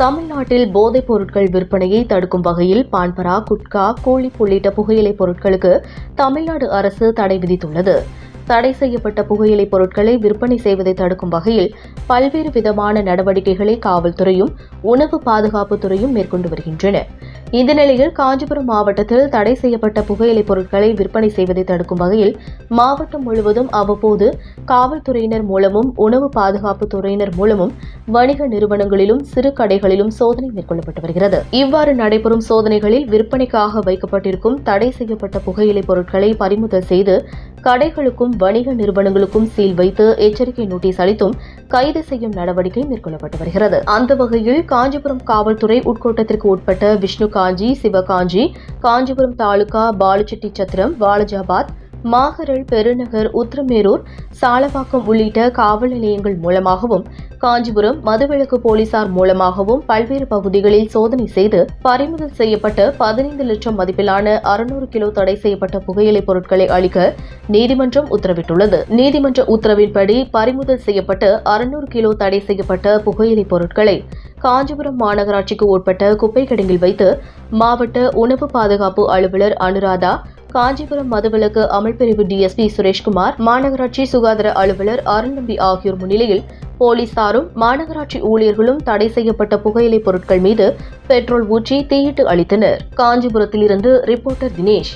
தமிழ்நாட்டில் போதைப் பொருட்கள் விற்பனையை தடுக்கும் வகையில் பான்பரா குட்கா கோழி உள்ளிட்ட புகையிலைப் பொருட்களுக்கு தமிழ்நாடு அரசு தடை விதித்துள்ளது. தடை செய்யப்பட்ட புகையிலைப் பொருட்களை விற்பனை செய்வதை தடுக்கும் வகையில் பல்வேறு விதமான நடவடிக்கைகளை காவல்துறையும் உணவு பாதுகாப்புத்துறையும் மேற்கொண்டு வருகின்றன. இந்த நிலையில் காஞ்சிபுரம் மாவட்டத்தில் தடை செய்யப்பட்ட புகையிலை பொருட்களை விற்பனை செய்வதை தடுக்கும் வகையில் மாவட்டம் முழுவதும் அவ்வப்போது காவல்துறையினர் மூலமும் உணவு பாதுகாப்பு துறையினர் மூலமும் வணிக நிறுவனங்களிலும் சிறு கடைகளிலும் சோதனை மேற்கொள்ளப்பட்டு வருகிறது. இவ்வாறு நடைபெறும் சோதனைகளில் விற்பனைக்காக வைக்கப்பட்டிருக்கும் தடை செய்யப்பட்ட புகையிலை பொருட்களை பறிமுதல் செய்து கடைகளுக்கும் வணிக நிறுவனங்களுக்கும் சீல் வைத்து எச்சரிக்கை நோட்டீஸ் அளித்தும் கைது செய்யும் நடவடிக்கை மேற்கொள்ளப்பட்டு வருகிறது. அந்த வகையில் காஞ்சிபுரம் காவல்துறை உட்கோட்டத்திற்கு உட்பட்ட விஷ்ணு காஞ்சி சிவகாஞ்சி காஞ்சிபுரம் தாலுகா பாலுச்செட்டி சத்திரம் வாலஜாபாத் மாகரல் பெருநகர் உத்திரமேரூர் சாலவாக்கம் உள்ளிட்ட காவல் நிலையங்கள் மூலமாகவும் காஞ்சிபுரம் மதுவிலக்கு போலீசார் மூலமாகவும் பல்வேறு பகுதிகளில் சோதனை செய்து பறிமுதல் செய்யப்பட்ட பதினைந்து லட்சம் மதிப்பிலான அறுநூறு கிலோ தடை செய்யப்பட்ட புகையிலை பொருட்களை அளிக்க நீதிமன்றம் உத்தரவிட்டுள்ளது. நீதிமன்ற உத்தரவின்படி பறிமுதல் செய்யப்பட்ட அறுநூறு கிலோ தடை செய்யப்பட்ட புகையிலை பொருட்களை காஞ்சிபுரம் மாநகராட்சிக்கு உட்பட்ட குப்பை கிடங்கில் வைத்து மாவட்ட உணவு பாதுகாப்பு அலுவலர் அனுராதா காஞ்சிபுரம் மதுவிலக்கு அமல்பிரிவு டிஎஸ்பி சுரேஷ்குமார் மாநகராட்சி சுகாதார அலுவலர் அருள்நம்பி ஆகியோர் முன்னிலையில் போலீசாரும் மாநகராட்சி ஊழியர்களும் தடை செய்யப்பட்ட புகையிலை பொருட்கள் மீது பெட்ரோல் ஊற்றி தீயிட்டு அளித்தனர் காஞ்சிபுரத்திலிருந்து ரிப்போர்ட்டர் தினேஷ்.